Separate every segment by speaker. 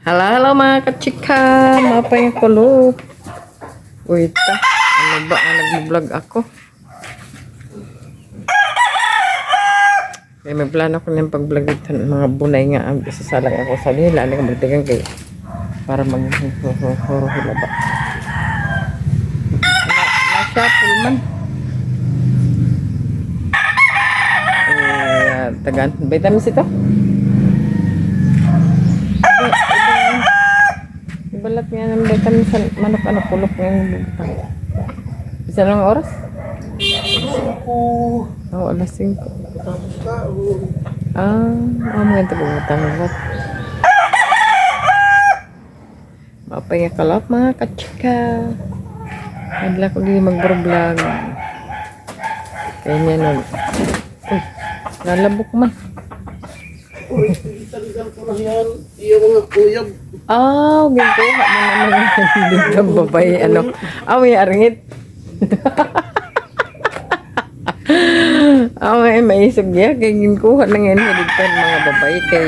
Speaker 1: Halo, halo mga kachika. Mapa yung kulop. Wait ta. Ano ba ang nag-vlog ako? Kaya may plano ko niyang pag-vlog ito ng mga bunay nga ang isasalang ako sa nila. Ano ka magdagang kayo? Para mag-huro hila ba? Na, na-shuffle man. Eh, tagan. Vitamins ito? Ibalat nga ng vitamin sa manok ano pulok ng butang. Isa lang oras? Oo, oh, alas 5. Ah, oh, mga ito bumutang lot. Mapaya kalap mga kachika. Hadla ko din mag-vlog. Kaya niya nag... Uy, lalabok man.
Speaker 2: Uy, tanggal ko lang yan. Yung mga kuyab.
Speaker 1: Ah, oh, ginkuha mo naman dito ang babae. Ano? Ah, may arngit. Ah, may maisog niya. Kay ginkuha na ngayon dito mga babae. Kay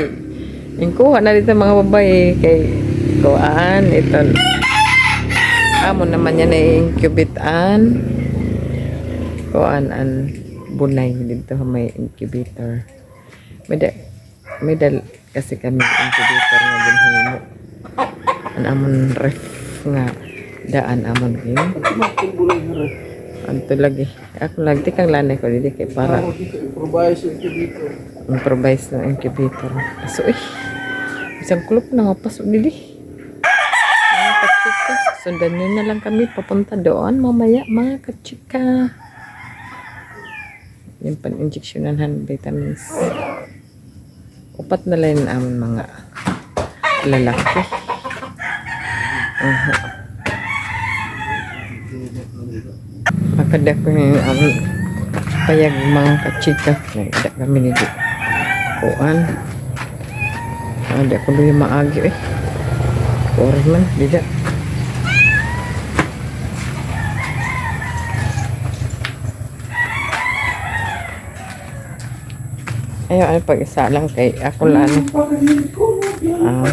Speaker 1: ginkuha na dito mga babae. Kay kuhaan. Ito. Amo naman yan ay incubatean. Kuhaan an bunay dito may incubator. May may dal kasi kami incubator nga ginhimo. An amon ref nga daan amon kayo.
Speaker 2: Na.
Speaker 1: Anto lagi. Ako lagi kang lanay ko dili kay para
Speaker 2: improvise dito.
Speaker 1: improvise ng incubator. So eh. Isang kulop na nga pasok dili. Sundan nyo na lang kami papunta doon mamaya mga kachika. Yung pan-injectionan vitamins. Upat na lang amon mga lalaki. Uh Makada ko yung ang payag mga kachika. Nagda kami ni di. Kuan. Ada ko doon yung maagi eh. Oras man, dida. Ayaw, ano pag-isa lang kay ako lang. Ah.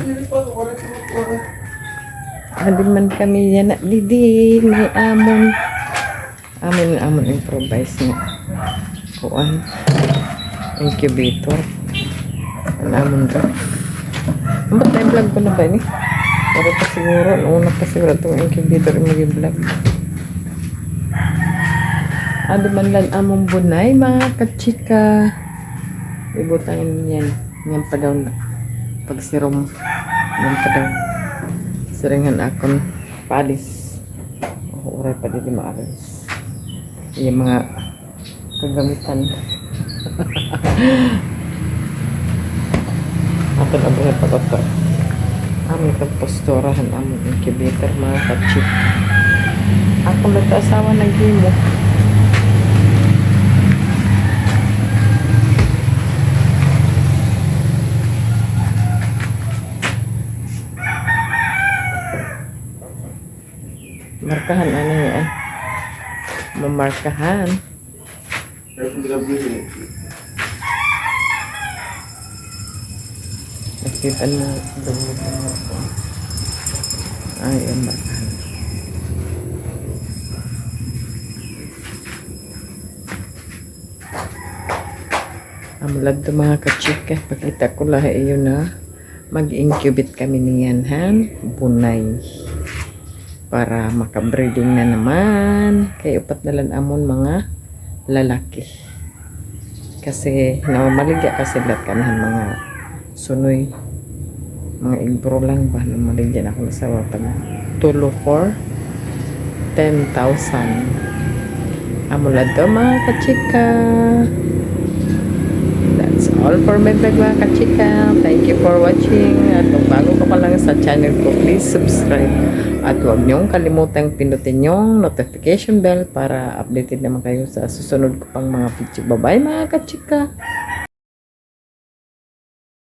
Speaker 1: Hindi man kami yan na didi, may amon. Amon amon improvise nga. Kuan. Incubator. Ang amon ra. Ang ba't tayo vlog ko na ba ni? Pero pa siguro, una pa siguro itong incubator yung maging vlog. Ado man lang among bunay, mga kachika. Ibutangin yan. Yan pa daw na. Pag sirom. Yan pa daw. Siringan akon palis. O, uray pa din maalis. Yung mga kagamitan. Ato na buhay pa ito. Amin kang posturahan among incubator mga kachik. Ako na ito asawa ng gimo. Markahan ano yan? Mamarkahan.
Speaker 2: Kung gagawin,
Speaker 1: Nakita mo. Ay, ang markahan. Amulad to mga kachika. Pakita ko lahat iyo na mag-incubate kami niyan han. Bunay. Para makabreeding na naman. Kaya upat na lang amon mga lalaki. Kasi namamaligya kasi lahat kanahan mga sunoy. Mga igbro lang ba? Na maligyan ako sa wapag tulo for 10,000 amulad to mga kachika. That's all for my vlog mga kachika. Thank you for watching. At kung bago ka pa lang sa channel ko please subscribe at huwag niyong kalimutang pinutin yung notification bell para updated naman kayo sa susunod ko pang mga video. Bye bye mga kachika